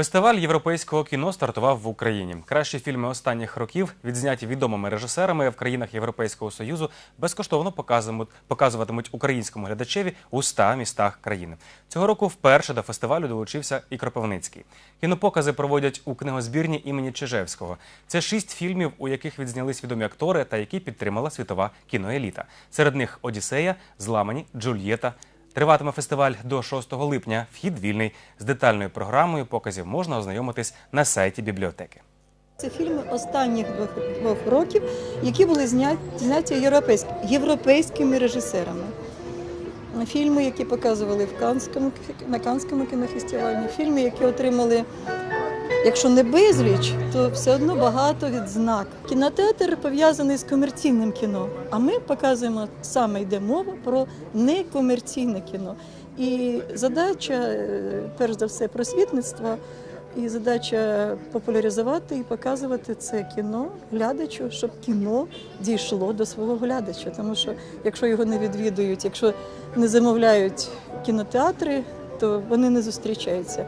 Фестиваль європейського кіно стартував в Україні. Кращі фільми останніх років, відзняті відомими режисерами в країнах Європейського союзу, безкоштовно показуватимуть, українському глядачеві у ста містах країни. Цього року вперше до фестивалю долучився і Кропивницький. Кінопокази проводять у книгозбірні імені Чижевського. Це шість фільмів, у яких відзнялись відомі актори та які підтримала світова кіноеліта. Серед них Одіссея, Зламані, Джульєта. Триватиме фестиваль до 6 липня. Вхід вільний. З детальною програмою показів можна ознайомитись на сайті бібліотеки. Це фільми останніх двох, років, які були зняті, зняті європейськ, європейськими режисерами. Фільми, які показували в Канському, на Канському кінофестивалі, фільми, які отримали, якщо не безліч, то все одно багато відзнак. Кінотеатр пов'язаний з комерційним кіно, а ми показуємо саме йде мова про некомерційне кіно. І задача, е, перш за все, просвітництва. І задача популяризувати і показувати це кіно глядачу, щоб кіно дійшло до свого глядача. Тому що якщо його не відвідують, якщо не замовляють кінотеатри, то вони не зустрічаються.